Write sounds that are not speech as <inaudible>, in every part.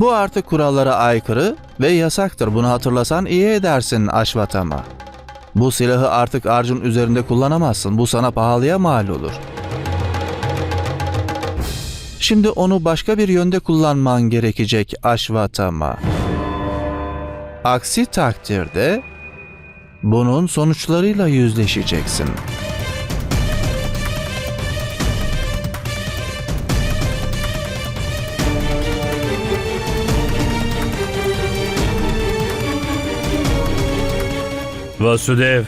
Bu artık kurallara aykırı ve yasaktır. Bunu hatırlasan iyi edersin Aşvatama. Bu silahı artık Arjun üzerinde kullanamazsın. Bu sana pahalıya mal olur. Şimdi onu başka bir yönde kullanman gerekecek Aşvatama. Aksi takdirde bunun sonuçlarıyla yüzleşeceksin. Vasudev,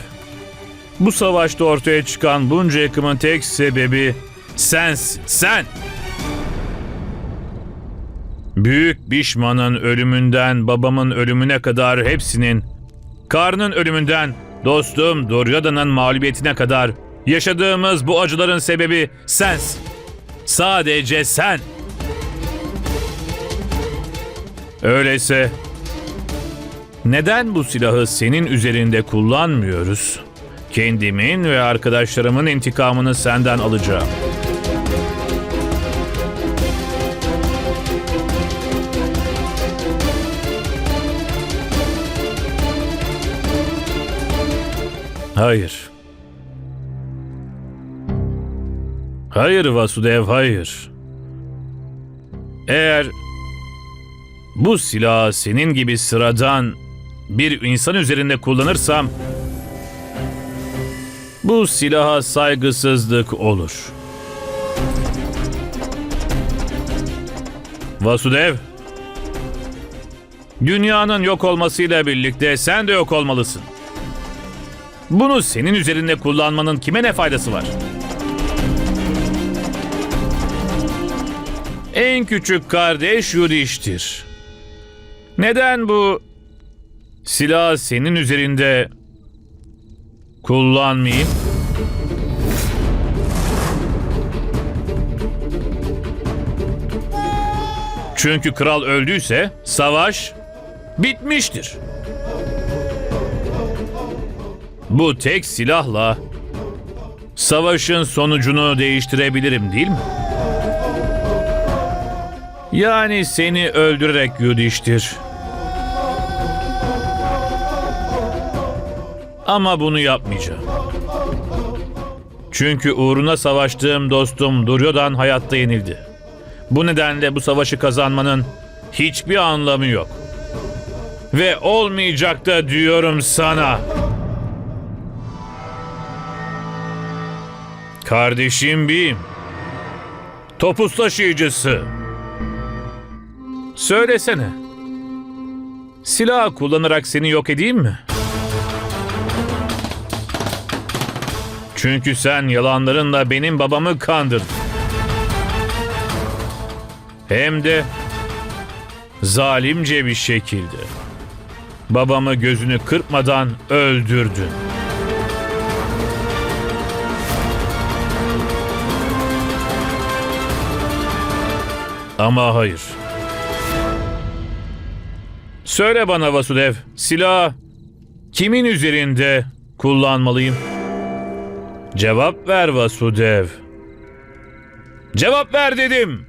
bu savaşta ortaya çıkan bunca yıkımın tek sebebi sensin, sen. Büyük Bişman'ın ölümünden babamın ölümüne kadar hepsinin, Karn'ın ölümünden dostum Duryodhan'ın mağlubiyetine kadar yaşadığımız bu acıların sebebi sensin. Sadece sen. Öyleyse neden bu silahı senin üzerinde kullanmıyoruz? Kendimin ve arkadaşlarımın intikamını senden alacağım. Hayır. Hayır Vasudev, hayır. Eğer bu silahı senin gibi sıradan bir insan üzerinde kullanırsam bu silaha saygısızlık olur. Vasudev, dünyanın yok olmasıyla birlikte sen de yok olmalısın. Bunu senin üzerinde kullanmanın kime ne faydası var? En küçük kardeş Yudhishthir. Neden bu silah senin üzerinde kullanmayayım? Çünkü kral öldüyse savaş bitmiştir. Bu tek silahla savaşın sonucunu değiştirebilirim değil mi? Yani seni öldürerek Yudhishthir. Ama bunu yapmayacağım. Çünkü uğruna savaştığım dostum Duryodhan hayatta yenildi. Bu nedenle bu savaşı kazanmanın hiçbir anlamı yok. Ve olmayacak da diyorum sana. Kardeşim Bim. Topuz taşıyıcısı. Söylesene. Silah kullanarak seni yok edeyim mi? Çünkü sen yalanlarınla benim babamı kandırdın. Hem de zalimce bir şekilde. Babamı gözünü kırpmadan öldürdün. Ama hayır. Söyle bana Vasudev, silah kimin üzerinde kullanmalıyım? Cevap ver Vasudev. Cevap ver dedim.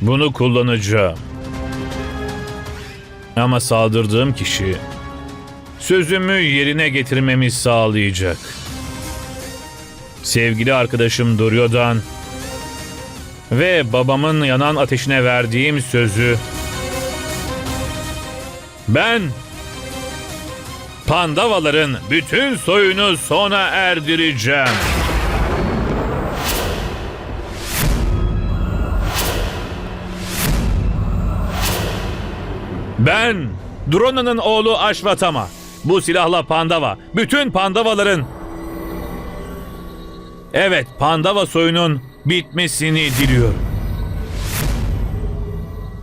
Bunu kullanacağım. Ama saldırdığım kişi sözümü yerine getirmemi sağlayacak. Sevgili arkadaşım Duryodhan ve babamın yanan ateşine verdiğim sözü ben Pandavaların bütün soyunu sona erdireceğim. Ben Drona'nın oğlu Ashvatama. Bu silahla Pandava, bütün Pandavaların Evet, Pandava soyunun bitmesini diliyorum.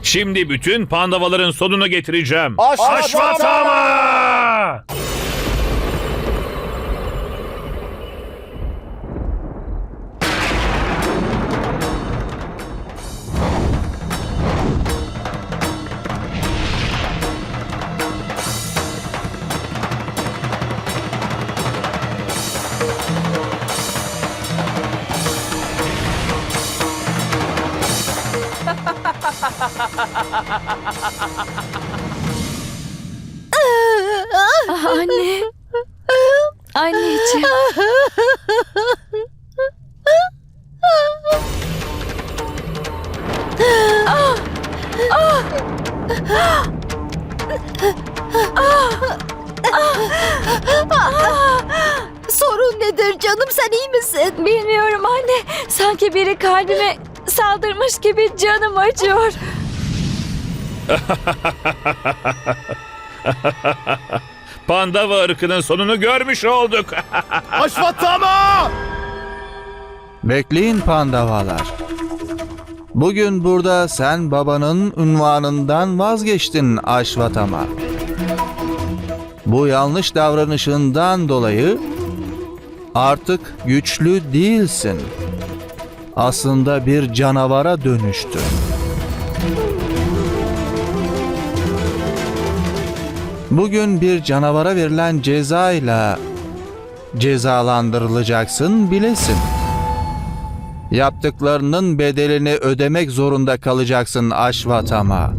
Şimdi bütün Pandavaların sonunu getireceğim. Ashvatama! Ah, anne. Anneciğim. Sorun nedir canım sen iyi misin? Bilmiyorum anne. Sanki biri kalbime saldırmış gibi canım acıyor. <laughs> Pandava ırkının sonunu görmüş olduk. <laughs> Aşvatama! Bekleyin pandavalar. Bugün burada sen babanın ünvanından vazgeçtin Aşvatama. Bu yanlış davranışından dolayı artık güçlü değilsin. Aslında bir canavara dönüştün. Bugün bir canavara verilen cezayla cezalandırılacaksın bilesin. Yaptıklarının bedelini ödemek zorunda kalacaksın Aşvatama.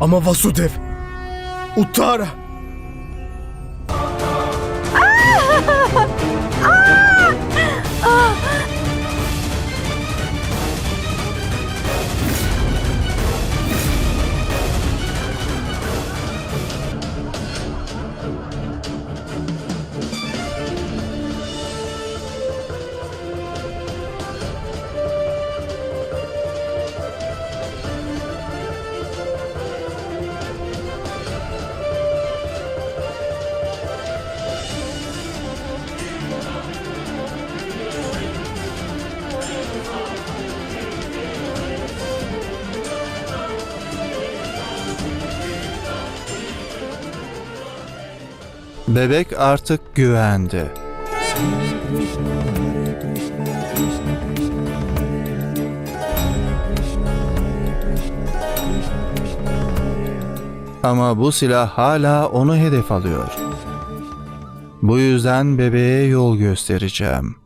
Ama Vasudev, Uttara. Bebek artık güvendi. Ama bu silah hala onu hedef alıyor. Bu yüzden bebeğe yol göstereceğim.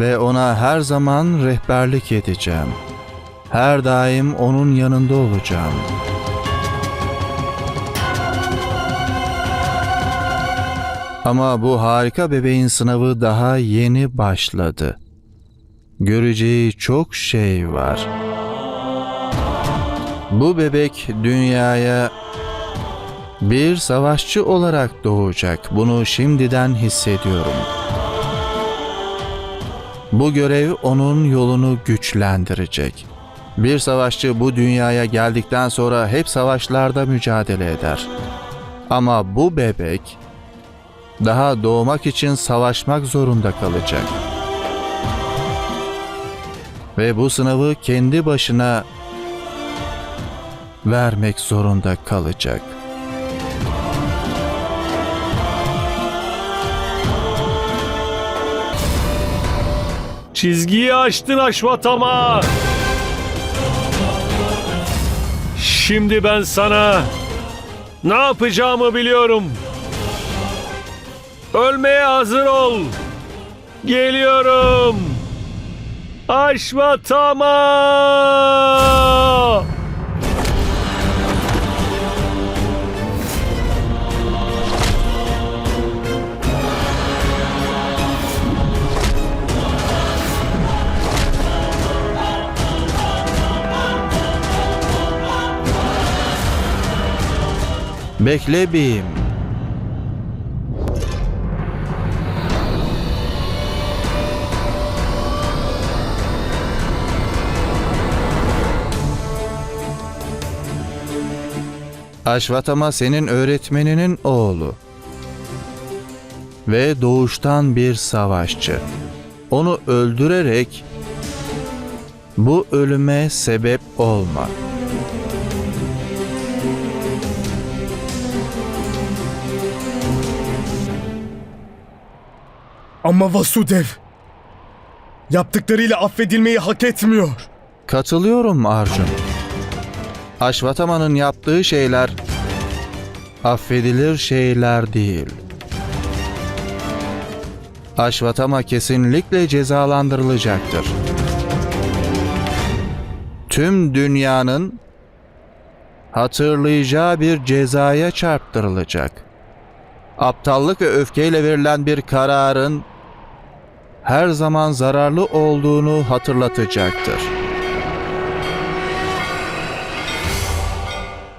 Ve ona her zaman rehberlik edeceğim. Her daim onun yanında olacağım. Ama bu harika bebeğin sınavı daha yeni başladı. Göreceği çok şey var. Bu bebek dünyaya bir savaşçı olarak doğacak. Bunu şimdiden hissediyorum. Bu görev onun yolunu güçlendirecek. Bir savaşçı bu dünyaya geldikten sonra hep savaşlarda mücadele eder. Ama bu bebek daha doğmak için savaşmak zorunda kalacak. Ve bu sınavı kendi başına vermek zorunda kalacak. Çizgiyi aştın Aşvatama. Şimdi ben sana ne yapacağımı biliyorum. Ölmeye hazır ol. Geliyorum. Aşvatama. Bekle beyim. Aşvatama senin öğretmeninin oğlu. Ve doğuştan bir savaşçı. Onu öldürerek bu ölüme sebep olma. Ama Vasudev, yaptıklarıyla affedilmeyi hak etmiyor. Katılıyorum Arjun. Aşvatama'nın yaptığı şeyler affedilir şeyler değil. Aşvatama kesinlikle cezalandırılacaktır. Tüm dünyanın hatırlayacağı bir cezaya çarptırılacak. Aptallık ve öfkeyle verilen bir kararın her zaman zararlı olduğunu hatırlatacaktır.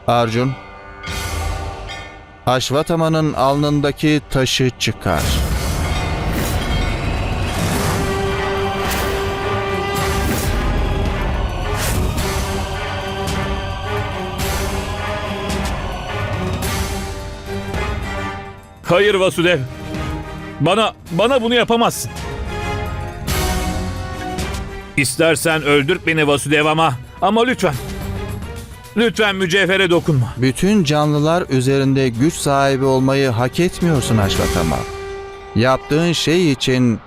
Arjun, Aşvatama'nın alnındaki taşı çıkar. Hayır Vasudev. Bana bana bunu yapamazsın. İstersen öldür beni Vasudev ama ama lütfen. Lütfen mücevhere dokunma. Bütün canlılar üzerinde güç sahibi olmayı hak etmiyorsun Aşvatama. Yaptığın şey için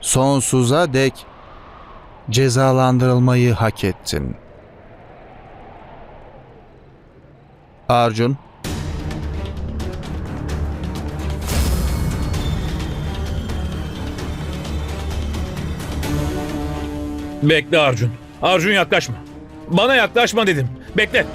sonsuza dek cezalandırılmayı hak ettin. Arjun, Bekle Arjun. Arjun yaklaşma. Bana yaklaşma dedim. Bekle.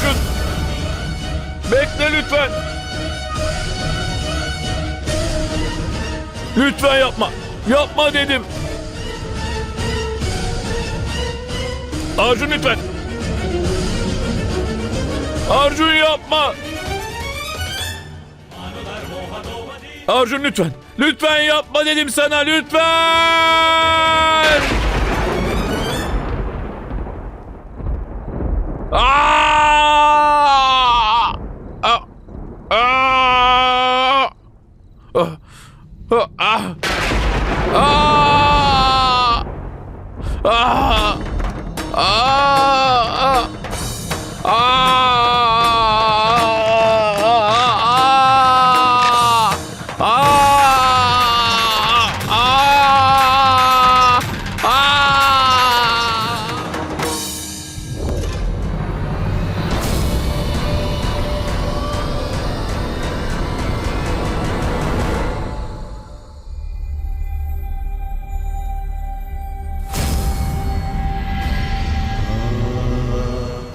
Arjun. Bekle lütfen. Lütfen yapma. Yapma dedim. Arjun lütfen. Arjun yapma. Arjun lütfen. Lütfen yapma dedim sana lütfen.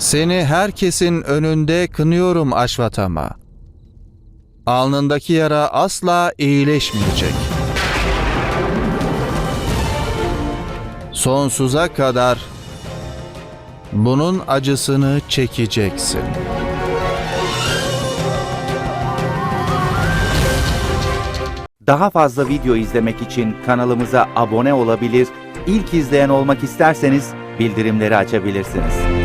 Seni herkesin önünde kınıyorum Aşvatama. Alnındaki yara asla iyileşmeyecek. Sonsuza kadar bunun acısını çekeceksin. Daha fazla video izlemek için kanalımıza abone olabilir, ilk izleyen olmak isterseniz bildirimleri açabilirsiniz.